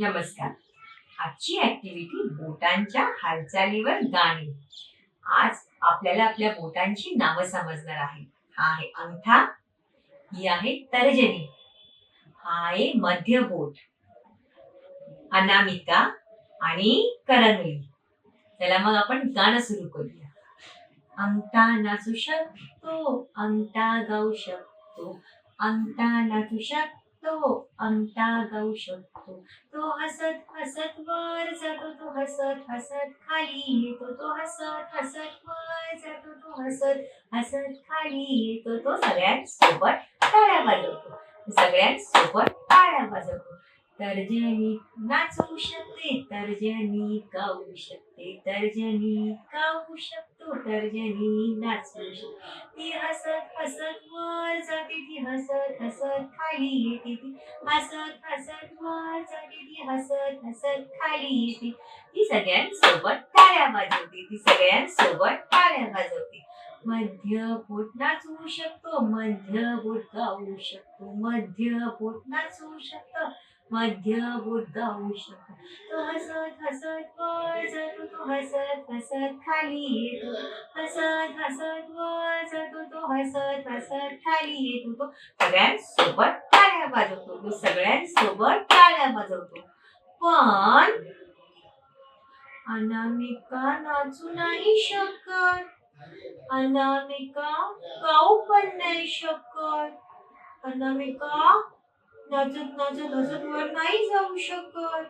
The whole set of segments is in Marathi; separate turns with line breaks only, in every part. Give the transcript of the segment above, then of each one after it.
नमस्कार. आजची ऍक्टिव्हिटी बोटांच्या हालचालीवर गाणे आज आपल्याला आपल्या बोटांची नावं समजणार आहे. हा आहे अंगठा ही आहे तर्जनी हा आहे मध्य बोट अनामिका आणि करंगळी चला मग आपण गाणं सुरू करूया. अंगठा नाचू शकतो अंगठा गाऊ शकतो अंगठा नाचू शकतो. तो अंगठा गाऊ शकतो. तो हसत हसत वर जातो तो हसत हसत खाली येतो. तो हसत हसत वर जातो तो हसत हसत खाली येतो. तो सगळ्यांसोबत टाळ्या वाजवतो. सगळ्यांसोबत टाळ्या वाजवतो. तर्जनी नाचू शकते तर्जनी गाऊ शकते तर्जनी गाऊ शकतो तर्जनी नाचू शकते. ती हसत हसत वर जाते ती हसत हसत खाली येते ती. हसत हसत वर जाते ती हसत हसत खाली येते ती. सगळ्यांसोबत टाळ्या वाजवते ती सगळ्यांसोबत टाळ्या वाजवते. मध्य पोट नाचू शकतो मध्य बोट गाऊ शकतो मध्य पोट नाचू शकतो. मध्य बोट गाऊ शकतो तो हसत हसत वर जातो तो हसत हसत खाली येतो. हसत हसत वर जातो तो हसत हसत खाली येतो. तो सगळ्यांसोबत टाळ्या वाजवतो. तो सगळ्यांसोबत टाळ्या वाजवतो. पण अनामिका नाचू नाही शकत. अनामिका गाऊ पण नाही शकत. अनामिका नाचत नाचत हसत वर नाही जाऊ शकत.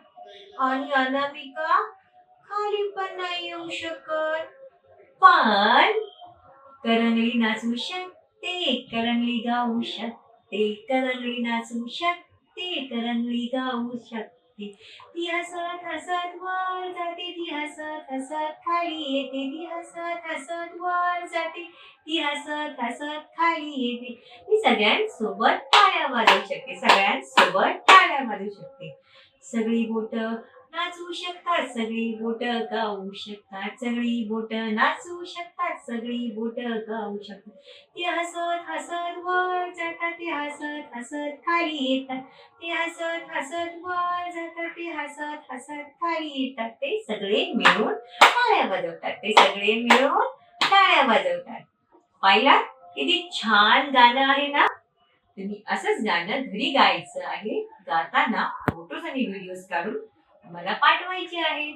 आणि अनामिका खाली पण नाही येऊ शकत. पण करंगळी नाचू शकते करंगळी गाऊ शकते करंगळी नाचू शकते करंगळी गाऊ शकते. ती हसत हसत वर जाते ती हसत हसत खाली येते ती हसत हसत वर जाते ती हसत हसत खाली येते. ती सगळ्यांसोबत टाळ्या शकते सगळ्यांसोबत टाळ्या वाजू शकते. सगळी बोट नाचू शकतात सगळी बोट गाऊ शकतात सगळी बोट नाचू शकतात सगळी बोट गाऊ शकतात. ते हसत हसत वर जातात ते हसत हसत खाली येतात. ते हसत हसत वर जातात ते हसत हसत खाली येतात. ते सगळे मिळून टाळ्या वाजवतात. ते सगळे मिळून टाळ्या वाजवतात. पाहिला? किती छान गाणं आहे ना? तुम्ही असंच गाणं घरी गायचं आहे. गाताना फोटोज आणि व्हिडिओज काढून मला पाठवायचे आहे